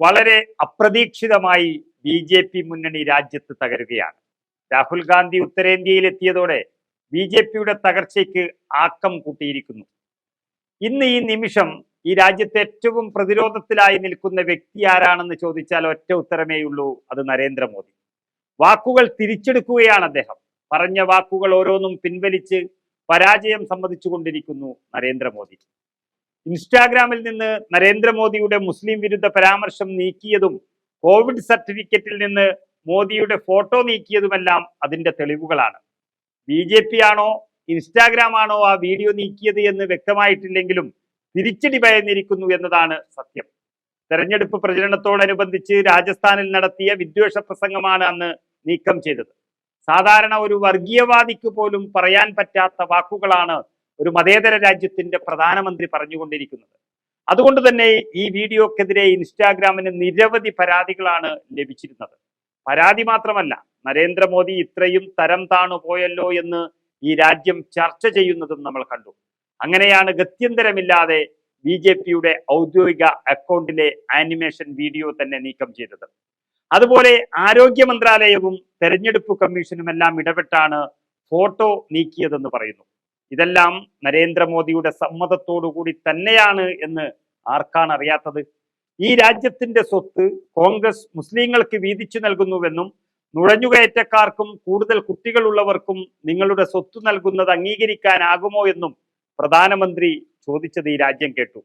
വളരെ അപ്രതീക്ഷിതമായി B J P മുന്നണി രാജ്യത്ത് തകരുകയാണ്. രാഹുൽ ഗാന്ധി ഉത്തരേന്ത്യയിൽ എത്തിയതോടെ ബി ജെ പിയുടെ തകർച്ചയ്ക്ക് ആക്കം കൂട്ടിയിരിക്കുന്നു. ഇന്ന് ഈ നിമിഷം ഈ രാജ്യത്തെ ഏറ്റവും പ്രതിരോധത്തിലായി നിൽക്കുന്ന വ്യക്തി ആരാണെന്ന് ചോദിച്ചാൽ ഒറ്റ ഉത്തരമേയുള്ളൂ അത് നരേന്ദ്രമോദി. വാക്കുകൾ തിരിച്ചെടുക്കുകയാണ് അദ്ദേഹം. പറഞ്ഞ വാക്കുകൾ ഓരോന്നും പിൻവലിച്ച് പരാജയം സമ്മതിച്ചുകൊണ്ടിരിക്കുന്നു നരേന്ദ്രമോദി. ഇൻസ്റ്റാഗ്രാമിൽ നിന്ന് നരേന്ദ്രമോദിയുടെ മുസ്ലിം വിരുദ്ധ പരാമർശം നീക്കിയതും കോവിഡ് സർട്ടിഫിക്കറ്റിൽ നിന്ന് മോദിയുടെ ഫോട്ടോ നീക്കിയതുമെല്ലാം അതിന്റെ തെളിവുകളാണ്. ബി ജെ പി ആണോ ഇൻസ്റ്റാഗ്രാം ആണോ ആ വീഡിയോ നീക്കിയത് എന്ന് വ്യക്തമായിട്ടില്ലെങ്കിലും തിരിച്ചടി ഭയന്നിരിക്കുന്നു എന്നതാണ് സത്യം. തെരഞ്ഞെടുപ്പ് പ്രചരണത്തോടനുബന്ധിച്ച് രാജസ്ഥാനിൽ നടത്തിയ വിദ്വേഷ പ്രസംഗമാണ് അന്ന് നീക്കം ചെയ്തത്. സാധാരണ ഒരു വർഗീയവാദിക്ക് പോലും പറയാൻ പറ്റാത്ത വാക്കുകളാണ് ഒരു മതേതര രാജ്യത്തിന്റെ പ്രധാനമന്ത്രി പറഞ്ഞുകൊണ്ടിരിക്കുന്നത്. അതുകൊണ്ട് തന്നെ ഈ വീഡിയോക്കെതിരെ ഇൻസ്റ്റാഗ്രാമിന് നിരവധി പരാതികളാണ് ലഭിച്ചിരുന്നത്. പരാതി മാത്രമല്ല നരേന്ദ്രമോദി ഇത്രയും തരം താണു പോയല്ലോ എന്ന് ഈ രാജ്യം ചർച്ച ചെയ്യുന്നതും നമ്മൾ കണ്ടു. അങ്ങനെയാണ് ഗത്യന്തരമില്ലാതെ ബി ജെ പിയുടെ ഔദ്യോഗിക അക്കൗണ്ടിലെ ആനിമേഷൻ വീഡിയോ തന്നെ നീക്കം ചെയ്തത്. അതുപോലെ ആരോഗ്യ മന്ത്രാലയവും തെരഞ്ഞെടുപ്പ് കമ്മീഷനും എല്ലാം ഇടപെട്ടാണ് ഫോട്ടോ നീക്കിയതെന്ന് പറയുന്നു. ഇതെല്ലാം നരേന്ദ്രമോദിയുടെ സമ്മതത്തോടുകൂടി തന്നെയാണ് എന്ന് ആർക്കാണ് അറിയാത്തത്? ഈ രാജ്യത്തിന്റെ സ്വത്ത് കോൺഗ്രസ് മുസ്ലിങ്ങൾക്ക് വീതിച്ചു നൽകുന്നുവെന്നും നുഴഞ്ഞുകയറ്റക്കാർക്കും കൂടുതൽ കുട്ടികളുള്ളവർക്കും നിങ്ങളുടെ സ്വത്ത് നൽകുന്നത് അംഗീകരിക്കാനാകുമോ എന്നും പ്രധാനമന്ത്രി ചോദിച്ചത് ഈ രാജ്യം കേട്ടു.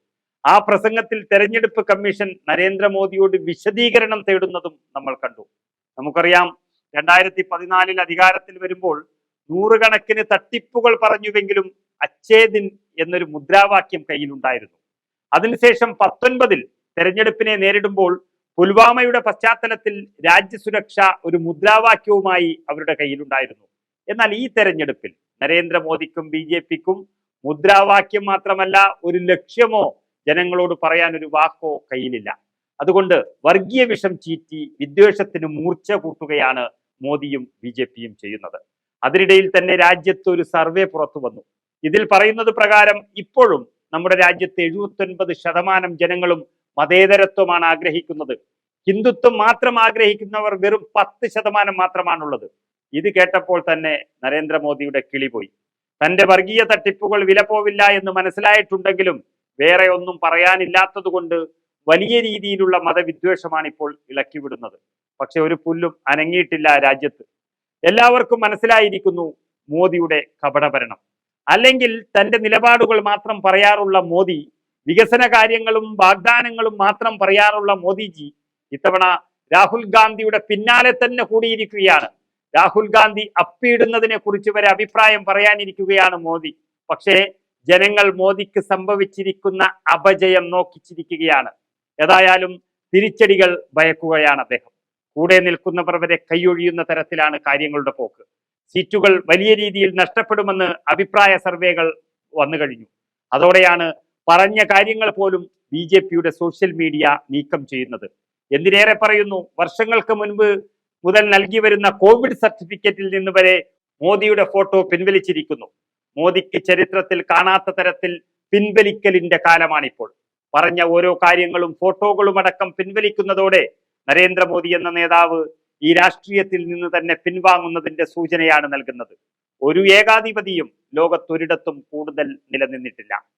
ആ പ്രസംഗത്തിൽ തെരഞ്ഞെടുപ്പ് കമ്മീഷൻ നരേന്ദ്രമോദിയോട് വിശദീകരണം തേടുന്നതും നമ്മൾ കണ്ടു. നമുക്കറിയാം രണ്ടായിരത്തി പതിനാലിൽ അധികാരത്തിൽ വരുമ്പോൾ നൂറുകണക്കിന് തട്ടിപ്പുകൾ പറഞ്ഞുവെങ്കിലും അച്ഛേദിൻ എന്നൊരു മുദ്രാവാക്യം കയ്യിലുണ്ടായിരുന്നു. അതിനുശേഷം പത്തൊൻപതിൽ തെരഞ്ഞെടുപ്പിനെ നേരിടുമ്പോൾ പുൽവാമയുടെ പശ്ചാത്തലത്തിൽ രാജ്യസുരക്ഷ ഒരു മുദ്രാവാക്യവുമായി അവരുടെ കയ്യിലുണ്ടായിരുന്നു. എന്നാൽ ഈ തെരഞ്ഞെടുപ്പിൽ നരേന്ദ്രമോദിക്കും ബി ജെ പിക്കും മുദ്രാവാക്യം മാത്രമല്ല ഒരു ലക്ഷ്യമോ ജനങ്ങളോട് പറയാൻ ഒരു വാക്കോ കയ്യിലില്ല. അതുകൊണ്ട് വർഗീയ വിഷം ചീറ്റി വിദ്വേഷത്തിന് മൂർച്ച കൂട്ടുകയാണ് മോദിയും ബി ചെയ്യുന്നത്. അതിനിടയിൽ തന്നെ രാജ്യത്ത് ഒരു സർവേ പുറത്തു വന്നു. ഇതിൽ പറയുന്നത് പ്രകാരം ഇപ്പോഴും നമ്മുടെ രാജ്യത്ത് എഴുപത്തൊൻപത് ശതമാനം ജനങ്ങളും മതേതരത്വമാണ് ആഗ്രഹിക്കുന്നത്. ഹിന്ദുത്വം മാത്രം ആഗ്രഹിക്കുന്നവർ വെറും പത്ത് ശതമാനം മാത്രമാണുള്ളത്. ഇത് കേട്ടപ്പോൾ തന്നെ നരേന്ദ്രമോദിയുടെ കിളി പോയി. തന്റെ വർഗീയ തട്ടിപ്പുകൾ വില പോവില്ല എന്ന് മനസ്സിലായിട്ടുണ്ടെങ്കിലും വേറെ ഒന്നും പറയാനില്ലാത്തത് കൊണ്ട് വലിയ രീതിയിലുള്ള മതവിദ്വേഷമാണ് ഇപ്പോൾ ഇളക്കിവിടുന്നത് പക്ഷെ ഒരു പുല്ലും അനങ്ങിയിട്ടില്ല രാജ്യത്ത്. എല്ലാവർക്കും മനസ്സിലായിരിക്കുന്നു മോദിയുടെ കപടഭരണം. അല്ലെങ്കിൽ തന്റെ നിലപാടുകൾ മാത്രം പറയാറുള്ള മോദി വികസന കാര്യങ്ങളും വാഗ്ദാനങ്ങളും മാത്രം പറയാറുള്ള മോദിജി ഇത്തവണ രാഹുൽ ഗാന്ധിയുടെ പിന്നാലെ തന്നെ കൂടിയിരിക്കുകയാണ്. രാഹുൽ ഗാന്ധി അപ്പിയിടുന്നതിനെ കുറിച്ച് വരെ അഭിപ്രായം പറയാനിരിക്കുകയാണ് മോദി. പക്ഷേ ജനങ്ങൾ മോദിക്ക് സംഭവിച്ചിരിക്കുന്ന അപജയം നോക്കിച്ചിരിക്കുകയാണ്. ഏതായാലും തിരിച്ചടികൾ ഭയക്കുകയാണ് അദ്ദേഹം. കൂടെ നിൽക്കുന്നവർ വരെ കൈയൊഴിയുന്ന തരത്തിലാണ് കാര്യങ്ങളുടെ പോക്ക്. സീറ്റുകൾ വലിയ രീതിയിൽ നഷ്ടപ്പെടുമെന്ന് അഭിപ്രായ സർവേകൾ വന്നു കഴിഞ്ഞു. അതോടെയാണ് പറഞ്ഞ കാര്യങ്ങൾ പോലും ബി ജെ പിയുടെ സോഷ്യൽ മീഡിയ നീക്കം ചെയ്യുന്നത്. എന്തിനേറെ പറയുന്നു? വർഷങ്ങൾക്ക് മുൻപ് മുതൽ നൽകി വരുന്ന കോവിഡ് സർട്ടിഫിക്കറ്റിൽ നിന്ന് വരെ മോദിയുടെ ഫോട്ടോ പിൻവലിച്ചിരിക്കുന്നു. മോദിക്ക് ചരിത്രത്തിൽ കാണാത്ത തരത്തിൽ പിൻവലിക്കലിന്റെ കാലമാണിപ്പോൾ. പറഞ്ഞ ഓരോ കാര്യങ്ങളും ഫോട്ടോകളും അടക്കം പിൻവലിക്കുന്നതോടെ നരേന്ദ്രമോദി എന്ന നേതാവ് ഈ രാഷ്ട്രീയത്തിൽ നിന്ന് തന്നെ പിൻവാങ്ങുന്നതിന്റെ സൂചനയാണ് നൽകുന്നത്. ഒരു ഏകാധിപതിയും ലോകത്തൊരിടത്തും കൂടുതൽ നിലനിന്നിട്ടില്ല.